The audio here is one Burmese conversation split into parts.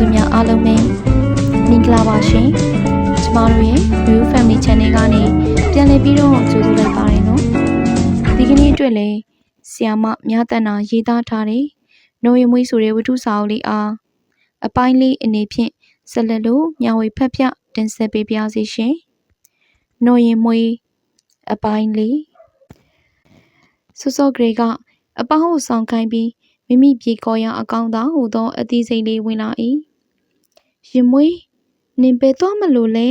စုများအားလုံးပဲမင်္ဂလာပါရှင်ကျမတို့ရဲ့ New Family Channel ကနေပြန်လည်ပြီးတော့ကြိုဆိုလိုက်ပါတယ်နော်ဒီကနေ့အတွက်လည်းဆီယာမမြတ်တန်နာရေးသားထားတဲ့နိုယမွေးဆိုတဲ့ဝတ္ထုစာအုပ်လေးအားအပိုင်းလေးအနေဖြင့်ဆက်လက်လို့မျှဝေဖတ်ပြတင်ဆက်ပေးပါစီရှင်နိုယမွေးအပိုင်းလေးစောစောဂရေကအပဟုဆောင်ခိုင်းပြီးမိမိပြေခေါ်ရအကောင်းသာဟူသောအသီးစိတ်လေးဝင်လာ၏ ရင်မွေးနင်ပဲသွားမလို့လဲ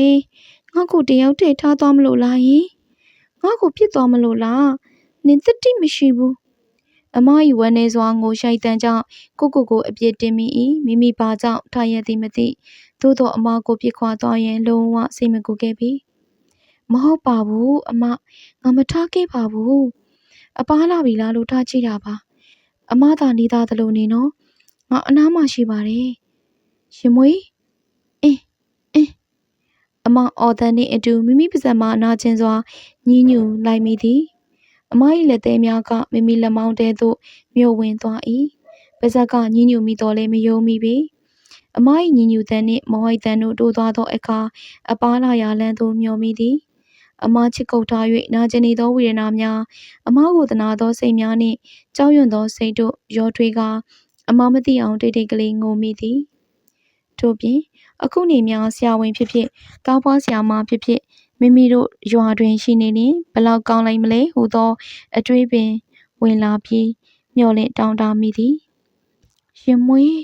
ငါ့ကိုတယောက်တည်းထားသွားမလို့လားယင်ငါ့ကိုပြစ်သွားမလို့လားနင်တတိမရှိဘူးအမ၏ဝမ်းနေစွာငိုရှိုက်တန်းကြောင့်ကိုကိုကိုအပြစ်တင်မိ၏မိမိဘာကြောင့်ထားရသည်မသိသို့သောအမကိုပြစ်ခွာသွားရင်လုံးဝစိတ်မကူခဲ့ပြီမဟုတ်ပါဘူးအမငါမထားခဲ့ပါဘူးအပားလာပြီလားလို့ထားကြည့်တာပါအမသာနေသားသလိုနေနော်ငါအနားမှာရှိပါတယ်ရှင်မွေးအင်းအင်း အမအော်တန်နှင့်အတူမိမိပါဇက်မှနာကျင်စွာညှဉ်းညူလိုက်မိသည်အမ၏လက်သေးများကမိမိလက်မောင်းတဲသို့မြို့ဝင်သွား၏ပါဇက်ကညှဉ်းညူမိတော်လဲမယုံမိပေအမ၏ညှဉ်းညူတန်နှင့်မောဟိတန်တို့တိုးသွားသောအခါအပားလာရလန်းသို့မျောမိသည်အမချစ်ကုပ်ထား၍နာကျင်နေသောဝေဒနာများအမကိုသနာသောစိတ်များနှင့်ကြောက်ရွံ့သောစိတ်တို့ရောထွေးကားအမမသိအောင်တိတ်တိတ်ကလေးငိုမိသည်ထို့ပြင် အခုနေများဆရာဝန်ဖြစ်ဖြစ်ကားပွားဆရာမဖြစ်ဖြစ်မိမိတို့ရွာတွင်ရှိနေရင်ဘလောက်ကောင်းလိုက်မလဲဟူသောအတွေးပင်ဝင်လာပြီးမျောလင့်တောင်းတမိသည်ရင်မွေး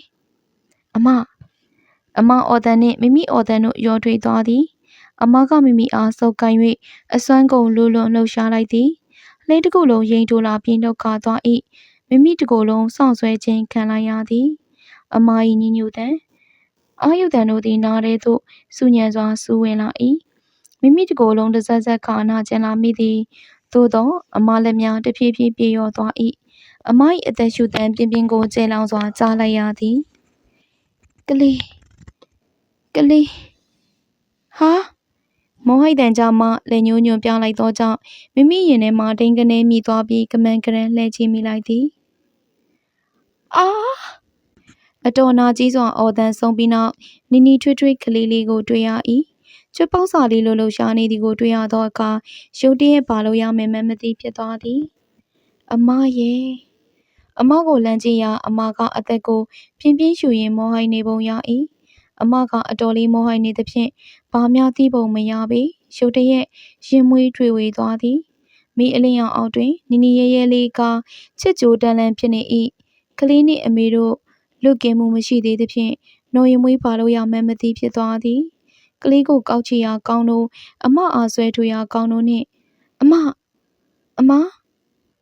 အမအမအော်တန်နှင့်မိမိအော်တန်တို့ရောထွေးသွားသည်အမကမိမိအားစုပ်ကိုင်၍အစွမ်းကုန်လူလွန်လှုပ်ရှားလိုက်သည်လှဲတစ်ခုလုံးရိမ်ထိုးလာပြီးတော့ခါသွား၏မိမိတကိုယ်လုံးစောင့်ဆွဲခြင်းခံလိုက်ရသည် အမ၏ညညူတန် အာယုတန်တို့သည်နားထဲသို့စူညံစွာစူးဝင်လာ၏မိမိတကိုယ်လုံးတစ်ဆက်ဆက်ခါနာကျင်လာမိသည်သို့သောအမလက်များတဖြည်းဖြည်းပြေရောသွား၏အမ၏အသက်ရှူတန်ပြင်းပြင်းကိုကျဲလောင်စွာကြားလိုက်ရသည်ကလေးကလေးဟာမောဟိုက်တန်ကြမှလက်ညှိုးညွန်ပြလိုက်သောကြောင့်မိမိရင်ထဲမှဒိန်ကနေမိသွားပြီးကမန်ကရန်လှဲချမိလိုက်သည်အာ အတော်နာကြီးစွာအော်တန်ဆုံးပြီးနောက်နီနီထွေးထွေးကလေးလေးကိုတွေ့ရ၏ချွတ်ပေါက်စာလေးလိုလိုရှာနေသည်ကိုတွေ့ရသောအခါရုတ်တရက်ပါလို့ရမယ်မမသိဖြစ်သွားသည်အမရဲ့အမကိုလမ်းကြည့်ရအမကအသက်ကိုပြင်းပြင်းရှူရင်မောဟိုက်နေပုံရ၏အမကအတော်လေးမောဟိုက်နေသဖြင့်ဘာများသိပုံမရပေရုတ်တရက်ရင်မွေးထွေဝေသွားသည်မိအလင်းရောင်အောက်တွင်နီနီရဲရဲလေးကချစ်ကြိုတန်လန်ဖြစ်နေ၏ကလေးနှင့်အမေတို့ လွတ်ကင်းမှုမရှိသေးသဖြင့်နော်ရင်မွေးပါလို့ရမှန်းမသိဖြစ်သွားသည်ကလေးကိုကောက်ချီရာကောင်းတို့အမအားဆွဲထွေရာကောင်းတို့နှင့်အမအမ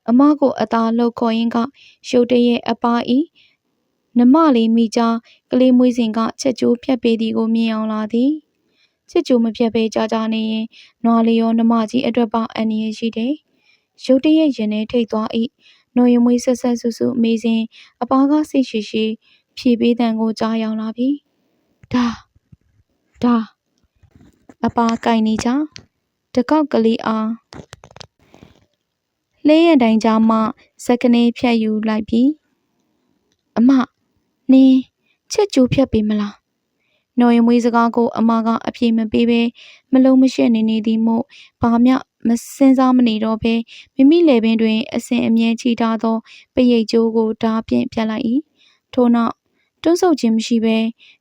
အမကိုအသာလှုပ်ခေါ်ရင်းကရုတ်တရက်အပါဤနမလေးမိကြားကလေးမွေးစဉ်ကချက်ကျိုးဖြတ်ပေးသည်ကိုမြင်အောင်လာသည်ချက်ကျိုးမဖြတ်ပေးကြကြနေရင်နွားလေးရောနမကြီးအတွက်ပါအန္တရာယ်ရှိတယ်ရုတ်တရက်ရင်ထဲထိတ်သွား၏ နှုတ်ရမွေးဆက်ဆက်ဆူဆူမေးစဉ်အပါကစိတ်ရှိရှိ ဖြေပေးတန်ကိုကြားရောက်လာပြီဒါဒါအပါကင်နေကြတကောက်ကလေးအားလဲရတိုင်းကြားမှစက်ကနေဖြတ်ယူလိုက်ပြီအမနင်းချက်ကျိုးဖြတ်ပေးမလားနော်ရင်မွေးစကားကိုအမကအပြေမပေးဘဲမလုံးမရှက်နေနေသည်မို့ဘာမျှ မစင်စားမနေတော့ဘဲမိမိလေပင်တွင် အစဉ်အမြဲချီထားသောပရိတ်ကျိုးကိုဓာဖြင့်ပြတ်လိုက်၏ထို့နောက်တွန်းဆုပ်ခြင်းမရှိဘဲ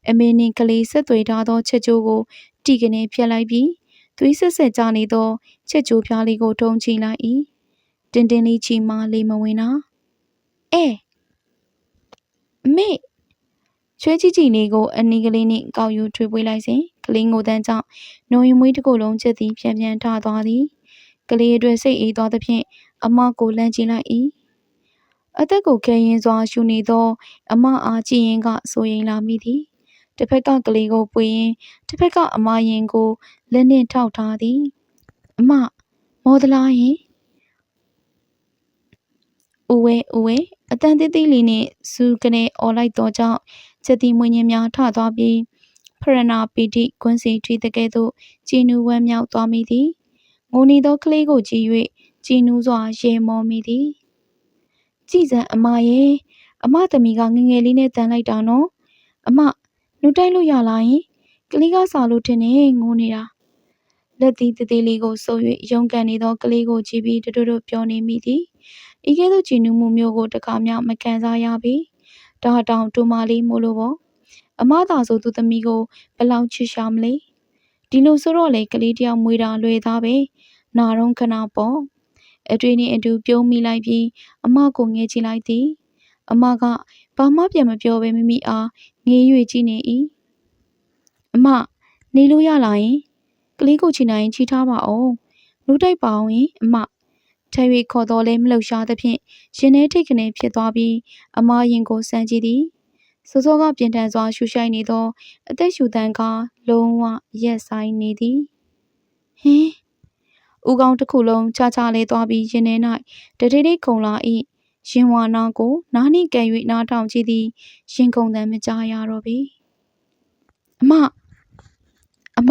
အမေနှင့်ကလေးဆက်သွေထားသောချက်ကျိုးကိုတီကနေဖြတ်လိုက်ပြီးသွေးဆက်ဆက်ကြနေသောချက်ကျိုးပြားလေးကိုထုံချီလိုက်၏တင်းတင်းလေးချီမှလေးမဝင်နာအဲအမေချွေးကြည့်ကြည့်လေးကိုအနီးကလေးနှင့်ကောက်ယူထွေးပွေးလိုက်စဉ်ကလေးငိုတန်းကြောင့်နိုရင်မွေးတစ်ခုလုံးချက်သည်ပြန်ပြန်ထသွားသည် ကလေးအတွက်စိတ်အေးသွားသဖြင့်အမကိုလှမ်းကြည့်လိုက်၏အသက်ကိုခဲရင်စွာရှူနေသော အမအားကြည့်ရင်ကဆိုရင်လာမိသည်တစ်ဖက်ကကလေးကိုပွေရင်တစ်ဖက်ကအမရင်ကိုလက်နှင့်ထောက်ထားသည်အမမောဒလာရင်ဦးဝဲဦးဝဲအတန်သေးသေးလေးနှင့်စူကနေអော်လိုက်သောကြောင့်ချက်တီမွေးညင်းများထသွားပြီးဖရဏာပီတိကွန်းစီထွေးတဲ့ကဲ့သို့ကြည်နူးဝမ်းမြောက်သွားမိသည် ငိုနေသောကလေးကိုကြည့်၍ကြည်နူးစွာရေမောမိသည်ကြည်စံအမရဲ့အမသမီးကငငယ်လေးနဲ့တန်လိုက်တာနော်အမနှုတ်တိုက်လို့ရလာရင်ကလေးကစားလို့ထင်နေငိုနေတာလက်သည်တသေးလေးကိုဆို၍ရုံကန်နေသောကလေးကိုကြည့်ပြီးတူတူတို့ပြောနေမိသည်ဤကဲ့သို့ကြည်နူးမှုမျိုးကိုတခါမှမကန်စားရပြီဒါတောင်တူမလေးမို့လို့ပေါ့အမသာဆိုသူသမီးကိုဘလောက်ချစ်ရှာမလဲဒီလိုဆိုတော့လေကလေးတယောက်မွေးတာလွယ်သားပဲ နာတော့ခဏပေါ့အတွေ့နဲ့အတူပြုံးမိလိုက်ပြီးအမကိုငဲချလိုက်သည် အမကဘာမှပြန်မပြောဘဲမိမိအားငေး၍ကြည့်နေ၏အမနေလို့ရလာရင်ကလေးကိုချီနိုင်ရင်ချီထားပါအောင်လူတိုက်ပါအောင်ရင်အမထဲ၍ခေါ်တော်လဲမလှုပ်ရှားသဖြင့်ရင်ထဲထိတ်ကနေဖြစ်သွားပြီးအမရင်ကိုစမ်းကြည့်သည်စောစောကပြင်ထန်စွာရှူရှိုက်နေသော အသက်ရှူတန်းကလုံးဝရက်ဆိုင်နေသည်ဟင်း ဦးကောင်းတစ်ခုလုံးချာချလေးသွားပြီးရင်ထဲ၌တတိတိခုံလာ၏ရင်ဝါနာကို နားနှင့်ကဲ၍နားထောင်ကြည့်သည်ရင်ခုန်တမ်းမကြားရတော့ပြီအမအမ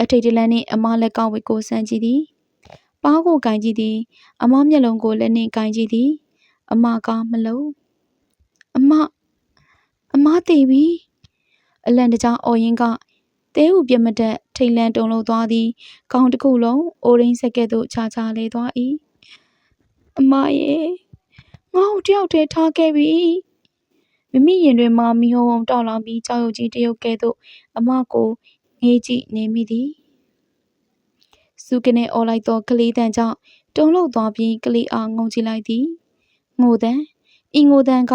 အထိတ်တလန့်နှင့်အမလက်ကောက်ဝစ်ကိုဆန်းကြည့်သည်ပါးကိုကင်ကြည့်သည် အမမျက်လုံးကိုလက်နှင့်ကင်ကြည့်သည် အမကမလုံးအမအမတည်ပြီအလန့်တကြားအော်ရင်ကတဲဟုပြမတက် ထိတ်လန့်တုန်လှုပ်သွားသည်ခေါင်းတစ်ခုလုံးအိုရင်းဆက်ကဲ့သို့ခြားခြားလဲသွား၏အမရဲ့ငါ့ကိုတယောက်တည်းထားခဲ့ပြီမိမိရင်တွင်မှမိဟုံဟုံတောက်လောင်ပြီးကြောက်ရွံ့ကြီးတရုတ်ကဲ့သို့အမကိုငေးကြည့်နေမိသည်စုကနေအော်လိုက်သောကလေးတန်ကြောင့်တုံ့လှုပ်သွားပြီးကလေးအားငုံကြည့်လိုက်သည်ငိုတန်ဤငိုတန်က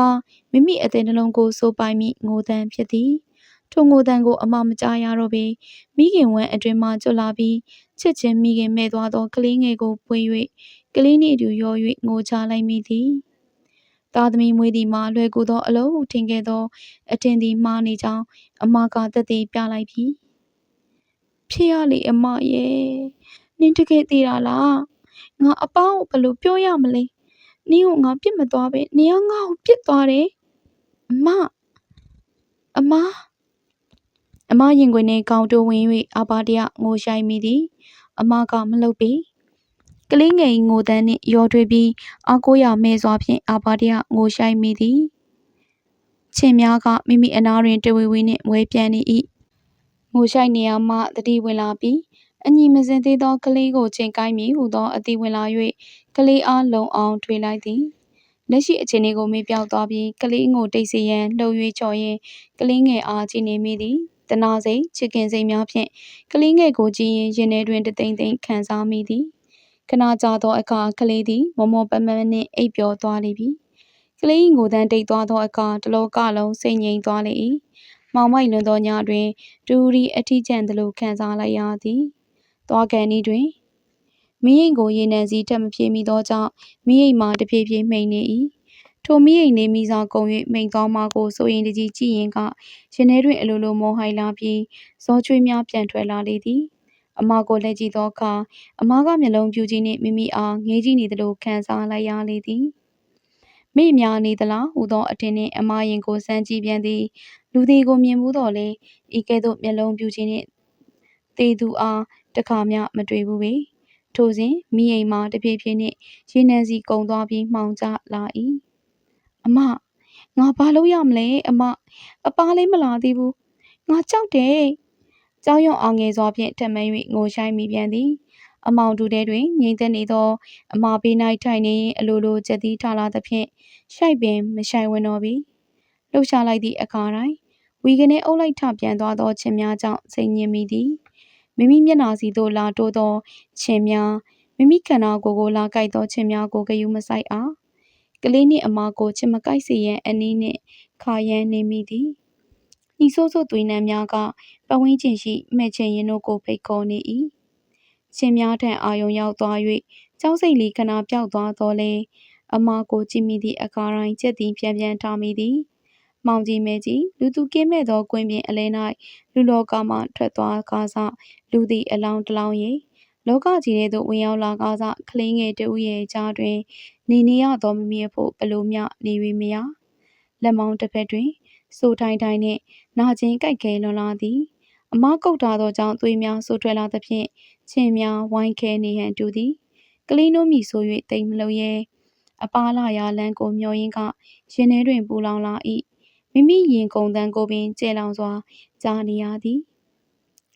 မိမိအသေးနှလုံးကိုစိုးပိုင်မိငိုတန်ဖြစ်သည် ထိုငိုတန်ကို အမမကြားရတော့ပေမိခင်ဝမ်းအတွင်မှကျွတ်လာပြီးချစ်ချင်းမိခင်မဲ့သွားသောကလေးငယ်ကိုပွေ၍ကလေးနှင့်အတူရော၍ငိုချလိုက်မိသည်သားသမီးမွေးသည်မှာလွယ်ကူသောအလုံးဟုထင်ခဲ့သော အထင်သည်မှားနေကြောင်းအမကသက်သေပြလိုက်ပြီဖြစ်ရလေအမရဲ့နင်းတကယ်သေးတာလားငါအပေါင်းကိုဘယ်လိုပြောရမလဲနင်းကိုငါပြစ်မသွားပဲနင်းကငါ့ကိုပြစ်သွားတယ်အမအမအ မရင်ခွင်နဲ့ကောင်းတိုးဝင်၍အပါတရငိုရှိုင်းမိသည်အမကမလုပ်ပေကလေးငယ်ငိုတန်းနှင့်ရောထွေးပြီးအကိုရမဲစွာဖြင့်အပါတရငိုရှိုင်းမိသည်ချင်းများကမိမိအနာတွင်တဝီဝီနှင့်ဝဲပြန်နေ၏ငိုရှိုက်နေရမှတတိဝင်လာပြီးအညီမစင်သေးသောကလေးကိုချိန်ကိုင်းမိဟုသောအတိဝင်လာ၍ကလေးအားလုံအောင်ထွေလိုက်သည်လက်ရှိအခြေအနေကိုမေ့ပြောက်သွားပြီးကလေးငိုတိတ်စီရန်လှုပ်၍ချော်ရင်ကလေးငယ်အားကြည့်နေမိသည် တနာစိတ်ချစ်ခင်စိတ်များဖြင့်ကလေးငယ်ကိုကြည့်ရင်ရင်ထဲတွင်တသိမ့်သိမ့်ခံစားမိသည်ခဏကြာသောအခါကလေးသည်မမောပမန်းနှင့်အိပ်ပျော်သွားလေပြီကလေးငိုတန်းတိတ်သွားသောအခါတလောကလုံးစိတ်ငြိမ်သွားလေ၏မောင်မိုက်လွန်သောညတွင်ဒူရီအထီးကျန်သလိုခံစားလိုက်ရသည်သွားကန်ဤတွင်မိရင်ကိုရေနံစီတက်မပြေမိသောကြောင့်မိရင်မှာတဖြည်းဖြည်းမှိန်နေ၏ ထိုမိရင်နေမိစာကုံ၍မိန်သွားမှာကိုစိုးရင်တကြီးကြည့်ရင်ကရင်ထဲတွင်အလိုလိုမောဟိုင်လာပြီးဇောချွေးများပြန်ထွက်လာလေသည်အမကိုလက်ကြည့်သောအခါအမကမျက်လုံးပြူကြီးနှင့်မိမိအားငေးကြည့်နေသလိုခံစားလိုက်ရလေသည်မိများနေသလားဟူသောအထင်နှင့်အမရင်ကိုစမ်းကြည့်ပြန်သည်လူသည်ကိုမြင်မှုတော့လေဤကဲ့သို့မျက်လုံးပြူကြီးနှင့်တေသူအားတခါမျှမတွေ့ဘူးပေထိုစဉ်မိအိမ်မှာတဖြည်းဖြည်းနှင့်ရေနံစီကုံသွားပြီးမှောင်ကျလာ၏ အမငါဘာလုပ်ရမလဲအမအပားလေးမလာသေးဘူးငါကြောက်တယ်ကြောက်ရွံ့အောင်ငယ်စွာဖြင့်ထမင်း၍ငိုရှိုင်းမိပြန်သည်အမောင်တူတဲတွင်ငိမ့်သက်နေသော အမဘေး၌ထိုင်နေရင်အလိုလိုချက်သီးထလာသဖြင့်ရှိုက်ပင်မရှိုင်ဝင်တော့ပြီလှုပ်ရှားလိုက်သည့်အခါတိုင်းဝီကနေအုပ်လိုက်ထပြန်သွားသောခြင်းများကြောင့်စိတ်ညစ်မိသည်မိမိမျက်နှာစီသို့လာတိုးသောခြင်းများမိမိခန္ဓာကိုယ်ကိုလာကြိုက်သောခြင်းများကိုဂယုမဆိုင်အား ကလေးနှင့်အမကိုချစ်မကိုက်စေရန်အနည်းနှင့် ခါရန်နေမိသည်ဤဆိုးဆိုးသွေးနှံများကပဝင်းကျင်ရှိ မှဲ့ချင်ရင်တို့ကို ဖိတ်ခေါ်နေ၏ချင်းများထံ အာယုံရောက်သွား၍ကြောက်စိတ်လီခဏပျောက်သွားတော်လဲအမကိုကြည့်မိသည့်အခါတိုင်းချက်သည် ပြန်ပြန်ထားမိသည်မောင်ကြီးမဲကြီး လူသူကင်းမဲ့သော ကွင်းပြင်အလဲ၌လူလောကမှ ထွက်သွားကားစလူသည် အလောင်းတလောင်း၏ လောကကြီးထဲသို့ဝင်ရောက်လာကားစကလေးငယ်တဦးရဲ့ကြားတွင် နေနေရသောမိမိအဖို့ဘလို့မျှနေ၍မရလက်မောင်းတစ်ဖက်တွင်စိုးထိုင်ထိုင်နှင့်နာကျင်ကြိုက်ခဲလွန်လာသည်အမကုတ်တာသောကြောင့်သွေးများဆိုးထွက်လာသဖြင့်ချင်းများဝိုင်းခဲနေဟန်တူသည်ကလေးနိုးမိဆို၍တိမ်မလုံးရဲအပါလာရာလန်းကိုမျောရင်းကရင်ထဲတွင်ပူလောင်လာ၏မိမိမိရင်ကုန်တန်းကိုပင်ကျဲလောင်စွာကြားနေရသည်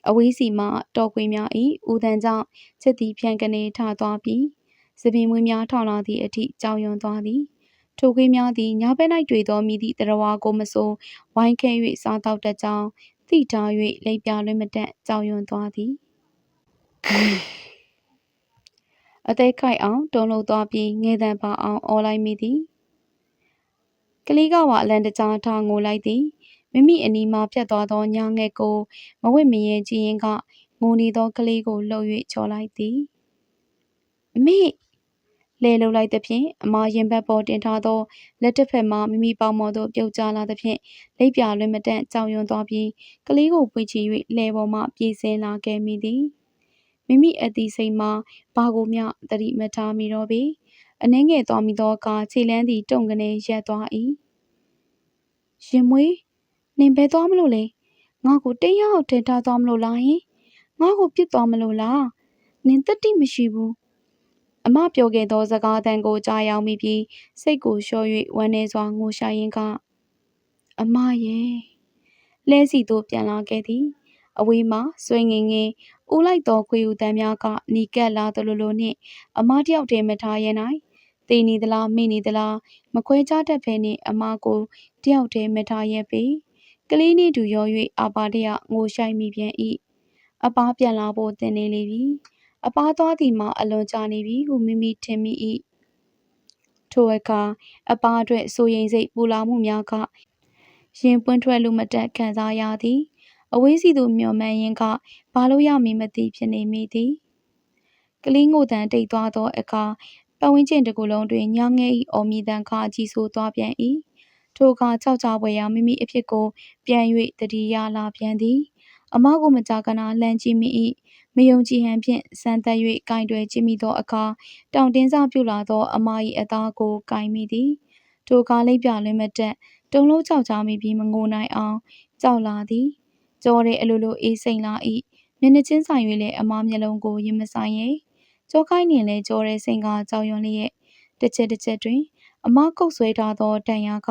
အဝေးစီမှတော်ခွေများ၏ဦးတန်းကြောင့်ချက်သည်ဖြန့်ကနေထသွားပြီးစပင်မွေးများထောင်လာသည့်အထိကြောင်ရွံသွားသည်ထိုခွေးများသည်ညဘက်၌တွေ့သောမိသည့်တရဝါကိုမစိုးဝိုင်းခဲ၍စားတော့တတ်ကြောင်းသိထား၍လိပ်ပြလွင်မတက်ကြောင်ရွံသွားသည်အသေးခိုက်အောင်တုံးလုံးသွားပြီးငဲတံပါအောင်အော်လိုက်မိသည်ကလေးကဝအလန်တကြားထားငိုလိုက်သည် မိမိအနီးမှဖြတ်သွားသောညာငယ်ကို မဝစ်မရဲကြည့်ရင်ကငိုနေသောကလေးကိုလှုပ်၍ချော်လိုက်သည်အမေလဲလှုပ်လိုက်သဖြင့်အမရင်ဘတ်ပေါ်တင်ထားသောလက်တစ်ဖက်မှမိမိပေါင်မော်သို့ပြုတ်ကျလာသဖြင့်လိပ်ပြလွင်မတန့်ကြောင်ရွံသွားပြီးကလေးကိုပွေချ၍လဲပေါ်မှပြေးဆင်းလာခဲ့မိသည်မိမိအသည်စိတ်မှဘာကိုမျှသတိမထားမိတော့ပေအနှဲငယ်သွားမိသောအခါခြေလန်းသည်တုံကနေရက်သွား၏ရင်မွေး နင်ဘဲသွားမလို့လဲငါ့ကိုတင်းရောက်ထင်ထားသွားမလို့လားဟင်ငါ့ကိုပြစ်သွားမလို့လားနင်တက်တိမရှိဘူးအမပြောခဲ့သောစကားသံကိုကြားရောက်မိပြီးစိတ်ကိုလျှော့၍ဝမ်းနေစွာငိုရှာရင်းကအမရဲ့လဲစီသို့ပြန်လာခဲ့သည်အဝေးမှဆွေငင်ငင်ဦးလိုက်သောခွေဦးတန်းများကနီကပ်လာသလိုလိုနှင့်အမတယောက်တည်းမထားရနိုင်တေနေသလားမိနေသလားမခွဲခြားတတ်ဖဲနှင့်အမကိုတယောက်တည်းမထားရပေ ကလေးနှင့်တူရော၍အပါတရငိုရှိုက်မိပြန်၏အပားပြန်လာဖို့တင်နေလေပြီအပားသွားသည်မှာအလွန်ကြာနေပြီဟုမိမိထင်မိ၏ထိုအခါအပားအတွက်စိုးရိမ်စိတ်ပူလာမှုများကရင်ပွင့်ထွက်လို့မတက်ခံစားရသည်အဝေးစီသို့မျောမှန်းရင်းကဘာလို့ရမည်မသိဖြစ်နေမိသည်ကလေးငိုတန်တိတ်သွားသောအခါပတ်ဝန်းကျင်တစ်ခုလုံးတွင်ညငယ်၏အော်မြည်တန်ခါကြီးဆိုးသွားပြန်၏ ထိုအခါကြောက်ကြပွဲရာမိမိအဖြစ်ကို ပြန်၍တတိယလာပြန်သည်အမကိုမကြာခဏလှမ်းကြည့်မိ၏မယုံကြည်ဟန်ဖြင့်စမ်းသက်၍ကင်တွယ်ကြည့်မိသောအခါတောင်တင်းစားပြုလာသော အမ၏အသားကိုကင်မိသည်ထိုကားလေးပြလွင်မတက်တုံလုံးကြောက်ကြမိပြီးမငိုနိုင်အောင်ကြောက်လာသည်ကြောတဲ့အလိုလိုအေးစိမ်လာ၏မျက်နှာချင်းဆိုင်၍လည်းအမမျက်လုံးကိုရင်မဆိုင်ရဲ့ကြောခိုင်းနေလဲကြောတဲ့စိန်ကကြောက်ရွံ့လျက်တစ်ချက်တစ်ချက်တွင် အမကုတ်ဆွဲထားသောတန်ရာက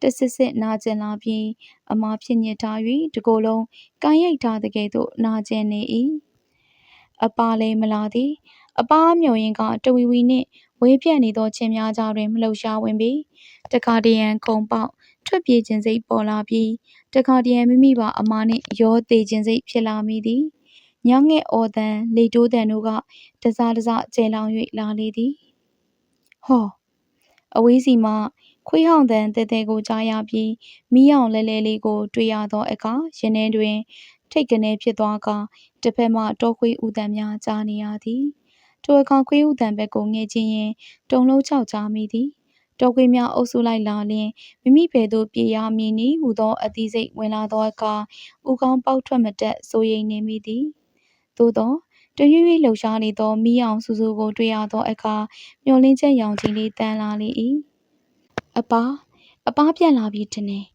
တဆစ်စစ်နာကျင်လာပြီးအမဖြစ်ညစ်ထား၍တကိုယ်လုံးကိုင်းရိုက်ထားတဲ့ကဲ့သို့နာကျင်နေ၏အပါလည်းမလာသည်အပားမျောရင်ကတဝီဝီနှင့်ဝေးပြန့်နေသောချင်းများကြားတွင်မလှုပ်ရှားဝင်ပြီးတခါတရံခုံပေါက်ထွက်ပြေးခြင်းစိတ်ပေါ်လာပြီးတခါတရံမိမိပါအမားနှင့်ရောသေးခြင်းစိတ်ဖြစ်လာမိသည်ညငဲ့အော်တန်လေတိုးတန်တို့ကတစားတစားကျဲလောင်၍လာလေသည်ဟော အဝေးစီမှ ခွေးဟောင်တန်တဲတဲကိုကြားရပြီးမိအောင်လဲလဲလေးကို တွေ့ရသောအခါ ရင်ထဲတွင် ထိတ်ကနေဖြစ်သွားကတစ်ဖက်မှ တောခွေးဥတန်များ ကြားနေရသည် ထိုအခါ ခွေးဥတန်ဘက်ကို ငဲချင်းရင်တုံလုံးချောက်ကြားမိသည် တော်ခွေးများ အုပ်စုလိုက်လာလျင် မိမိဘယ်သို့ ပြေးရမည်နည်းဟူသော အသီးစိတ်ဝင်လာသောအခါဥကောင်းပေါက်ထွက်မတက်စိုးရိမ်နေမိသည် သို့သော တရွေ့ရွေ့လှုပ်ရှားနေသော မီးအောင်စူစူကို တွေ့ရသောအခါ မျောလင်းချက်ရောင်ကြီးလေးတန်းလာလေ၏အပားအပားပြန်လာပြီထင်တယ်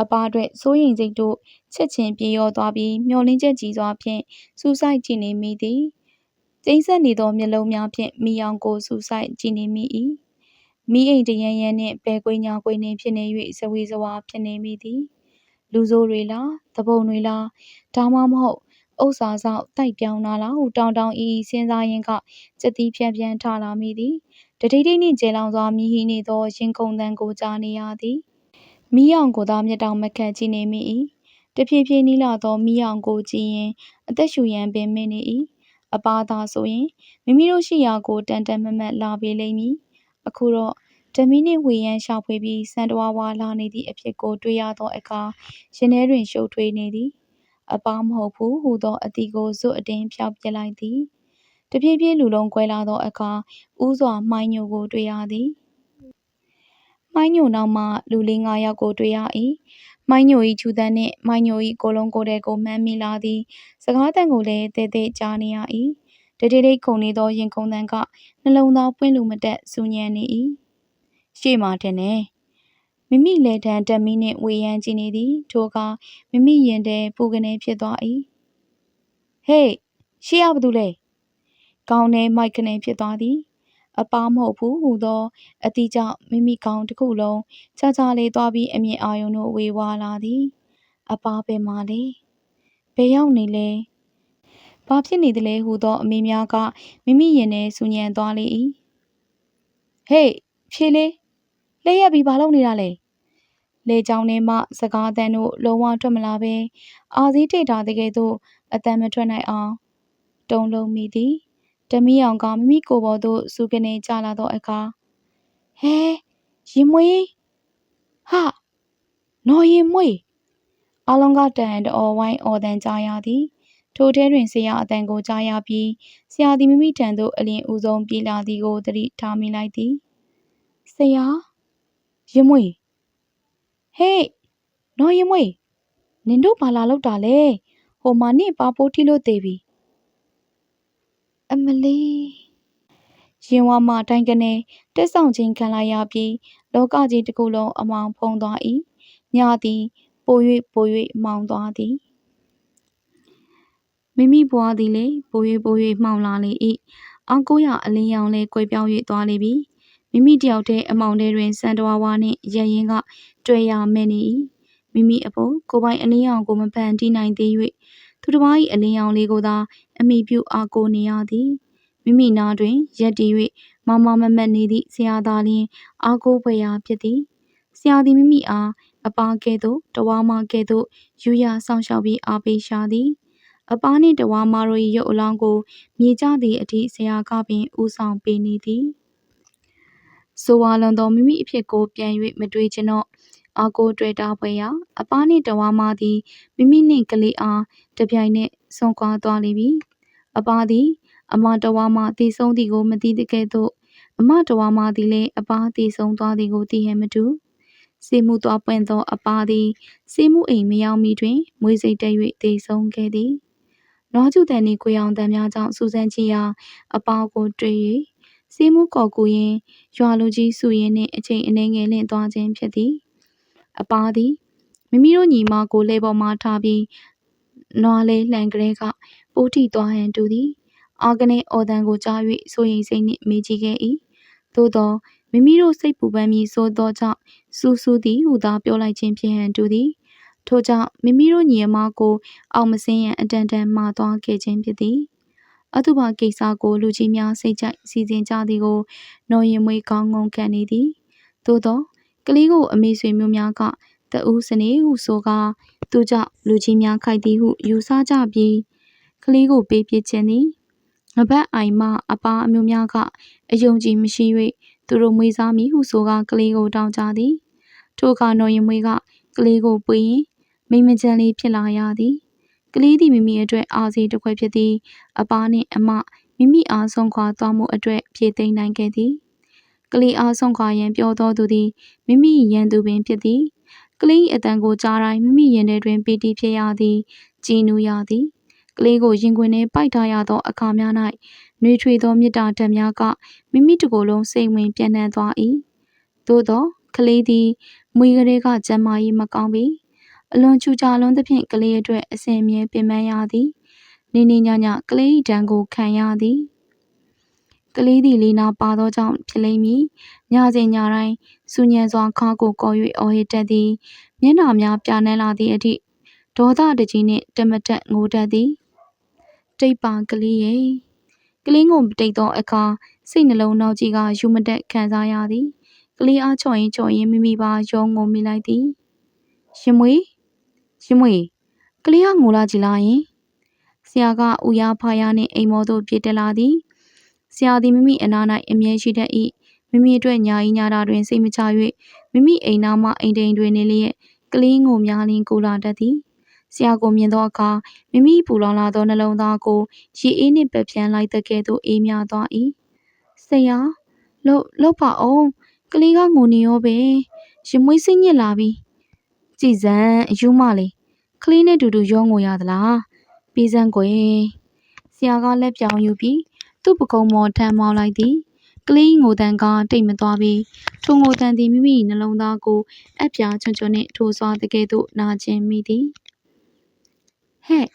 အပားအတွက် စိုးရိမ်စိတ်တို့ ချက်ချင်းပြေရောသွားပြီး မျောလင်းချက်ကြီးစွာဖြင့် စူးစိုက်ကြည့်နေမိသည် ကျိန်းဆက်နေသော မျက်လုံးများဖြင့်မိအောင်ကို စူးစိုက်ကြည့်နေမိ၏မိအိမ်တရန်ရန်နှင့် ဘဲကွေး ညာကွေးနှင့် ဖြစ်နေ၍ဇဝေဇဝါ ဖြစ်နေမိသည် လူဆိုးတွေလားတပုံတွေလား ဒါမှမဟုတ် ဥစ္စာဆောက်တိုက်ပြောင်းလာလားဟုတောင်တောင်အီအီစဉ်းစားရင်းကစက်တီးပြန်ပြန်ထလာမိသည်တတိတိနှင့်ကျေလောင်စွာမြည်ဟိနေသောရင်ခုန်တန်ကိုကြားနေရသည်မိအောင်ကိုသာမျက်တောင်မခတ်ကြည့်နေမိ၏တဖြည်းဖြည်းနီးလာသောမိအောင်ကိုကြည့်ရင်အသက်ရှူရန်ပင်မင်းနေ၏အပါသာဆိုရင်မိမိတို့ရှိရာကိုတန်တန်မမတ်လာပေးလိမ့်မည်အခုတော့ဓမီနှင့်ဝေရန်ရှာဖွေပြီးစံတဝါဝါလာနေသည့်အဖြစ်ကိုတွေ့ရသောအခါရင်ထဲတွင်ရှုပ်ထွေးနေသည် အပားမဟုတ်ဘူးဟူသောအတီကိုဇွတ်အတင်းဖြောက်ပစ်လိုက်သည်တပြေးပြေးလူလုံးကွဲလာသောအခါဥစွာမှိုင်းညိုကိုတွေ့ရသည်မှိုင်းညိုနောက်မှလူလေး၅ယောက်ကိုတွေ့ရ၏မှိုင်းညို၏ချူတန်းနှင့်မှိုင်းညို၏ကိုလုံးကိုယ်တဲ့ကိုမှန်းမိလာသည်စကားတန်ကိုလည်းတဲတဲကြားနေရ၏တတိတိတ်ခုန်နေသောရင်ခုန်တန်ကနှလုံးသားပွင့်လူမတက်စူညံနေ၏ရှေ့မှာတင်နေ မိမိလေတံတက်မီနှင့်ဝေယမ်းကြည့်နေသည်ထိုအခါမိမိရင်ထဲပူကနေဖြစ်သွား၏ဟေးရှေ့ရဘာတူလဲကောင်းထဲမိုက်ကနေဖြစ်သွားသည်အပားမဟုတ်ဘူးဟူသောအတိကြောင့်မိမိကောင်းတစ်ခုလုံးခြားခြားလေးသွားပြီးအမြင်အာရုံတို့ဝေဝါလာသည်အပားပဲမှလေဘယ်ရောက်နေလဲဘာဖြစ်နေသလဲဟူသောအမေများကမိမိရင်ထဲစူညံသွားလေ၏ဟေးဖြေလေး လဲရက်ပြီးဘာလုပ်နေတာလဲလေကြောင်းထဲမှစကားအတန်တို့လုံးဝထွက်မလာဘဲအာစည်းထိတ်ထားတဲ့ကဲ့သို့အတန်မထွက်နိုင်အောင်တုံးလုံးမိသည်တမီးအောင်ကမိမိကိုယ်ပေါ်သို့စူကနေကျလာသောအခါဟဲရင်မွေးဟာနော်ရင်မွေးအလုံးကတန်တော်ဝိုင်းအော်တန်ကြားရသည်ထိုထဲတွင်ဆရာအတန်ကိုကြားရပြီးဆရာသည်မိမိထံသို့အလင်းဦးဆုံးပြေးလာသည်ကိုသတိထားမိလိုက်သည်ဆရာ ရင်မွေးဟေးနော်ရင်မွေးနင်တို့ဘာလာလောက်တာလဲဟိုမှာနင့်ပါပိုးထီလို့သေးပြီအမလေးရင်ဝါမတိုင်းကနေတက်ဆောင်ချင်းခံလိုက်ရပြီးလောကကြီးတစ်ခုလုံးအမောင်ဖုံးသွား၏ညသည် ပို၍ပို၍မှောင်သွားသည်မိမိဘွားသည်လည်းပို၍ပို၍မှောင်လာလေ၏အောက်ကိုရအလင်းရောင်လည်းကွယ်ပြောင်း၍သွားလေပြီ မိမိတယောက်တည်းအမောင်ထဲတွင်စံတော်ဝါနှင့်ရရင်ကတွေ့ရမဲ့နေ၏မိမိအဖို့ကိုပိုင်အလင်းရောင်ကိုမဖန်တီးနိုင်သေး၍သူတစ်ပါး၏အလင်းရောင်လေးကိုသာအမိပြုအားကိုနေရသည်မိမိနာတွင်ရက်တည်၍မမမမတ်နေသည့်ဆရာသားလျင်အားကိုဖွယ်ရာဖြစ်သည်ဆရာသည်မိမိအားအပါကဲ့သို့တဝါမကဲ့သို့ယူရဆောင်ရှောက်ပြီးအားပေးရှာသည်အပားနှင့်တဝါမတို့၏ရုပ်အလောင်းကိုမြေကျသည့်အထိဆရာကပင်ဦးဆောင်ပေးနေသည် ဆိုဝါလွန်သောမိမိအဖြစ်ကိုပြန်၍မတွေးချင်တော့အာကိုတွေ့တာပွဲရာအပားနှင့်တဝါမသည်မိမိနှင့်ကလေးအားတပြိုင်နက်ဆုံးခွာသွားလိမ့်မည်အပားသည် အမတဝါမတည်ဆုံးသည်ကိုမသိတဲ့ကဲ့သို့အမတဝါမသည်လည်းအပားတည်ဆုံးသွားသည်ကိုသိဟန်မတူစေမှုသွားပွင့်သော အပားသည်စေမှုအိမ်မရောက်မီတွင်မွေးစိတ်တက်၍တည်ဆုံးခဲ့သည်နွားကျူတန်နှင့်ကိုရောင်တန်များကြောင့်စူဆန်းကြည့်ရာအပားကိုတွေ့၍ စေမှုကော်ကူရင်ရွာလူကြီးစုရင်နှင့်အချိန်အနေငယ်လင့်သွားခြင်းဖြစ်သည်အပားသည်မိမိတို့ညီမကိုလေပေါ်မှထားပြီးနွားလေးလှန်ကလေးကပိုးထိသွားဟန်တူသည်အာကနေအော်တန်ကိုကြား၍စိုးရိမ်စိတ်နှင့်မေးကြည့်ခဲ့၏သို့သောမိမိတို့စိတ်ပူပန်မည်ဆိုသောကြောင့်စူးစူးသည်ဟုသာပြောလိုက်ခြင်းဖြစ်ဟန်တူသည်ထို့ကြောင့်မိမိတို့ညီအမကိုအောင်မစင်းရန်အတန်တန်မှာသွားခဲ့ခြင်းဖြစ်သည် အတုပါကိစ္စကို လူကြီးများစိတ်ကြိုက်စီစဉ်ကြသည်ကို နော်ရင်မွေးကောင်းငုံခံနေသည်သို့သောကလေးကို အမေဆွေမျိုးများကတဦးစနေဟုဆိုကာသူကြောင့်လူကြီးများခိုက်သည်ဟုယူဆကြပြီးကလေးကိုပေးပစ်ခြင်းသည်ငပတ်အိုင်မအပားအမျိုးများကအယုံကြည်မရှိ၍သူတို့မွေးစားမည်ဟုဆိုကာကလေးကိုတောင်းကြသည်ထိုအခါနော်ရင်မွေးကကလေးကိုပွေရင်မိမချန်လေးဖြစ်လာရသည်က လေးသည်မိမိအတွက်အာစီတစ်ခွက်ဖြစ်သည်အပားနှင့်အမမိမိအားဆုံးခွာသွားမှုအတွက်ဖြည့်သိမ်းနိုင်ခဲ့သည်ကလေးအားဆုံးခွာရန်ပြောတော်သူသည်မိမိရန်သူပင်ဖြစ်သည်ကလေးအတန်ကိုကြားတိုင်းမိမိရင်ထဲတွင်ပီတိဖြစ်ရသည်ကြည်နူးရသည်ကလေးကိုရင်ခွင်ထဲပိုက်ထားရသောအခါများ၌နှွေထွေသောမေတ္တာဓာတ်များကမိမိတကိုယ်လုံးစိတ်ဝင်ပြန့်နှံ့သွား၏သို့သောကလေးသည်မွေကလေးကကျမ်းမာရေးမကောင်းပြီ အလွန်ချူကြလွန်းသဖြင့်ကလေးအတွက်အစဉ်မြဲပင်ပန်းရသည်နေနေညညကလေးဒဏ်ကိုခံရသည်ကလေးသည်လေးနာပါသောကြောင့်ဖြစ်လိမ့်မည်ညစဉ်ညတိုင်းစူညံစွာခါကိုကော်၍အော်ဟစ်တတ်သည်မျက်နှာများပြနှဲလာသည့်အထိဒေါသတကြီးနှင့်တမတက်ငိုတတ်သည်တိတ်ပါကလေးရဲ့ကလေးကိုတိတ်သောအခါစိတ်နှလုံးနောက်ကြီးကယူမတက်ခံစားရသည်ကလေးအားချော်ရင်ချော်ရင်မိမိပါရုံငုံမိလိုက်သည်ရင်မွေ ရင်မွေကလေးကငိုလာကြည်လားယင်ဆရာကဥရားဖားရနှင့်အိမ်မောသို့ပြေးတက်လာသည်ဆရာသည်မိမိအနား၌အမြဲရှိတတ်၏မိမိအတွက်ညာဤညာတာတွင်စိတ်မချ၍မိမိအိမ်နာမှအိမ်တိန်တွင်နေလျက်ကလေးငိုများလင်းကိုလာတတ်သည်ဆရာကိုမြင်သောအခါမိမိပူလောင်လာသောနှလုံးသားကိုရေအေးနှင့်ပက်ပြန်လိုက်တဲ့ကဲ့သို့အေးမြသွား၏ဆရာလှုပ်လှုပ်ပါအောင်ကလေးကငိုနေရောပဲရင်မွေးစိတ်ညစ်လာပြီ ကြည်စံအယူမလေးကလေးနဲ့တူတူရောငိုရသလားပြီးစမ်းကွယ်ဆရာကလက်ပြောင်ယူပြီးသူ့ပကုံးမော်ထမ်းမောင်းလိုက်သည်ကလေးငိုတန်ကတိတ်မသွားပြီးထိုငိုတန်သည်မိမိနှလုံးသားကိုအပ်ပြားချွန်ချွန်နှင့်ထိုးစွာတကယ်သို့နာကျင်မိသည်ဟဲ့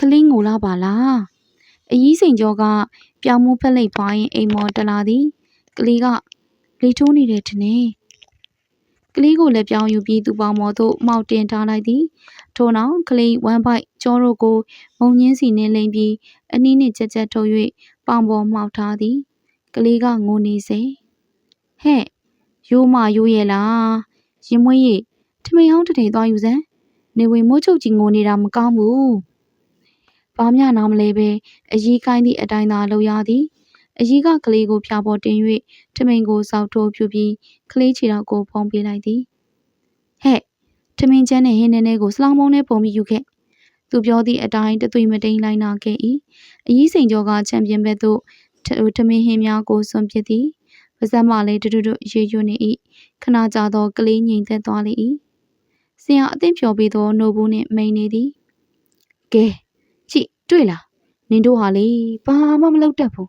ကလေးငိုလာပါလားအကြီးစိန်ကျော်ကပြောင်းမှုဖက်လိုက်ပွားရင်အိမ်မော်တလာသည်ကလေးကလေထိုးနေတယ်ထင်တယ် ကလေးကိုလည်းပြောင်းယူပြီးသူ့ပေါင်မော်သို့မှောက်တင်ထားလိုက်သည်ထို့နောက်ကလေးဝမ်းပိုက်ကြောတို့ကိုမုံညင်းစီနှင်းလိမ့်ပြီးအနည်းနှင့်ကြက်ကြက်ထုတ်၍ပေါင်ပေါ်မှောက်ထားသည် ကလေးကငိုနေစေဟဲ့ရိုးမရိုးရဲ့လားရင်မွေးရိထမိန်ဟောင်းတစ်ထိန်သွားယူစမ်းနေဝင်မိုးချုပ်ကြီးငိုနေတာမကောင်းဘူးဘာမျှနားမလဲပဲအကြီးကိုင်းသည့်အတိုင်းသာလှုပ်ရသည် အကြီးကကလေးကိုဖျားပေါ်တင်၍ထမိန်ကိုစောက်ထိုးပြူပြီးကလေးခြေထောက်ကိုဖုံးပေးလိုက်သည်ဟဲ့ထမင်းချမ်းနဲ့ဟင်းနေနေကိုစလောင်းမုံနဲ့ပုံပြီးယူခဲ့သူပြောသည့်အတိုင်းတသွေမတိန်လိုက်နာခဲ့၏အကြီးစိန်ကျော်ကချန်ပီယံဘက်သို့ထထမင်းဟင်းများကိုစွန့်ပစ်သည်ပါဇက်မလေးတူတူတူရေရွနေ၏ခဏကြာသောကလေးငိမ်သက်သွားလေ၏ဆရာအသင့်ဖြော်ပြီးသောနှုတ်ဘူးနှင့်မိန်နေသည်ကဲကြည့်တွေ့လားနင်တို့ဟာလေဘာမှမလုပ်တတ်ဘူး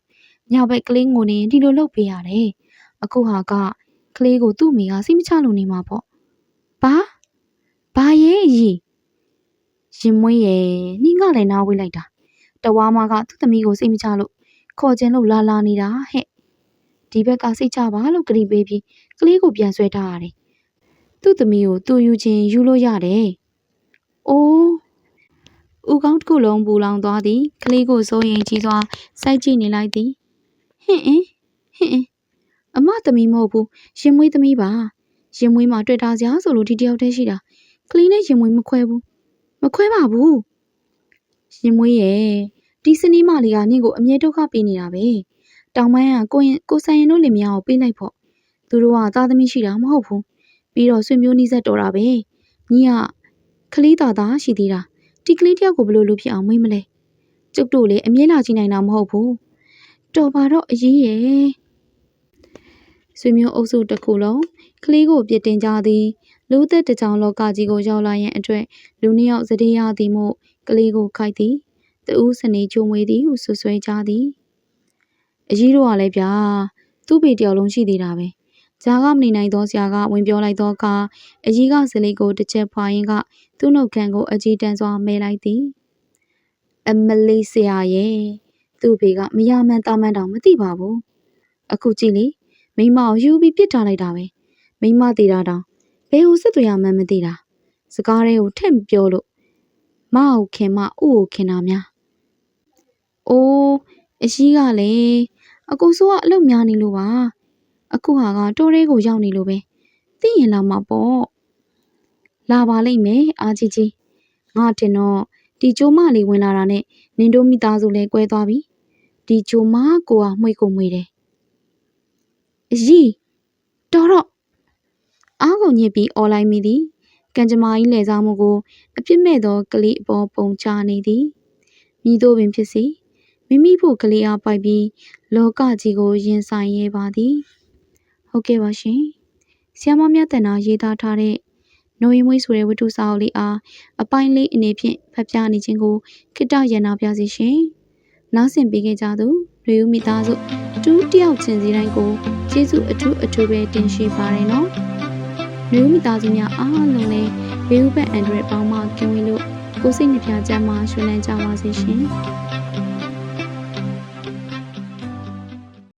ညဘက်ကလေးငိုနေရင်ဒီလိုလုပ်ပေးရတယ်အခုဟာကကလေးကိုသူ့မိကစိတ်မချလို့နေမှာပေါ့ဘာဘာရဲ့ကြီးရင်မွေးရဲ့နှင်းကလည်းနားဝေးလိုက်တာတဝါမကသူ့သမီးကိုစိတ်မချလို့ခေါ်ခြင်းလို့လာလာနေတာဟဲ့ဒီဘက်ကစိတ်ချပါလို့ကြိပေးပြီးကလေးကိုပြန်ဆွဲထားရတယ်သူ့သမီးကိုသူ့ယူခြင်းယူလို့ရတယ်အိုးဦးကောင်းတစ်ခုလုံးပူလောင်သွားသည်ကလေးကိုစိုးရင်ကြီးစွာစိုက်ကြည့်နေလိုက်သည် ဟင့်အင်းဟင့်အင်းအမသမီးမဟုတ်ဘူးရင်မွေးသမီးပါရင်မွေးမှာတွေ့တာစရာဆိုလို့ဒီတယောက်တည်းရှိတာကလေးနဲ့ရင်မွေးမခွဲဘူးမခွဲပါဘူးရင်မွေးရဲ့ဒီစနီးမလေးကနင့်ကိုအမြဲဒုက္ခပေးနေတာပဲတောင်ပန်းကကိုရင်ကိုဆိုင်ရင်တို့လင်မယားကိုပေးလိုက်ဖို့သူတို့ကသားသမီးရှိတာမဟုတ်ဘူးပြီးတော့ဆွေမျိုးနှီးဆက်တော်တာပဲညီကကလေးသားသားရှိသေးတာဒီကလေးတယောက်ကိုဘယ်လိုလုပ်ဖြစ်အောင်မွေးမလဲကျုပ်တို့လည်းအမြဲလာကြည့်နိုင်တာမဟုတ်ဘူး တော်ပါတော့အရေးရဲ့ဆွေမျိုးအုပ်စုတစ်ခုလုံးကလေးကိုပြစ်တင်ကြသည်လူသက်တကြောင်လောကကြီးကိုရောက်လာရန်အတွက်လူနှစ်ယောက်စတဲ့ရသည်မို့ကလေးကိုခိုက်သည်တူးစနေချုံမွေသည်ဟုဆွဆွဲကြသည်အကြီးတို့ကလည်းဗျာသူ့ပေတယောက်လုံးရှိသေးတာပဲဂျာကမနေနိုင်သောဆရာကဝင်ပြောလိုက်သောအခါအကြီးကစလိကိုတစ်ချက်ဖွာရင်းကသူ့နှုတ်ခမ်းကိုအကြီးတန်းစွာမဲလိုက်သည်အမလေးဆရာရဲ့ သူ့ဖေကမရမှန်းတာမှန်းတောင်မသိပါဘူးအခုကြည့်လေမိမကိုယူပြီးပြစ်ထားလိုက်တာပဲမိမသေးတာတောင်ဘယ်ကိုဆက်သွယ်ရမှန်းမသိတာစကားတွေကိုထက်မပြောလို့မအောင်ခင်မဥကိုခင်တာများအိုးအရှိကလည်းအကူဆိုးကအလုပ်များနေလို့ပါအခုဟာကတိုးရဲကိုရောက်နေလို့ပဲသိရင်လာမှာပေါ့လာပါလိမ့်မယ်အာကြီးကြီးငါတင်တော့ဒီကျိုမလေးဝင်လာတာနဲ့နင်တို့မိသားစုလည်းကွဲသွားပြီ ဒီကျိုမကိုကမှွေကိုမှွေတယ်အကြီးတော်တော့အားကုန်ညစ်ပြီးអော်လိုက်မိသည်ကံကြမ္မာကြီးလဲစားမှုကိုအပြစ်မဲ့သောကလေးအပေါ်ပုံချနေသည်မိတို့ပင်ဖြစ်စီမိမိဖို့ကလေးအားပိုက်ပြီးလောကကြီးကိုရင်ဆိုင်ရဲပါသည်ဟုတ်ကဲ့ပါရှင်ဆ iam မမြတ်တန်တာရေးသားထားတဲ့နိုရင်မွေးဆိုတဲ့ဝတ္ထုစာအုပ်လေးအားအပိုင်းလေးအနေဖြင့်ဖတ်ပြနေခြင်းကိုခိတ္တရဏပြစီရှင် နားဆင်ပေးခဲ့ကြသူလူဦးမိသားစုတူးတယောက်ချင်းစီတိုင်းကိုကျေးဇူးအထူးအထူးပဲတင်ရှိပါတယ်နော်လူဦးမိသားစုများအားလုံးလည်းဘေးဥပတ်အန်ဒရက်ပေါင်းမှကင်ဝေးလို့ကိုစိတ်နှပြကြမှာရွှင်လန်းကြပါစေရှင်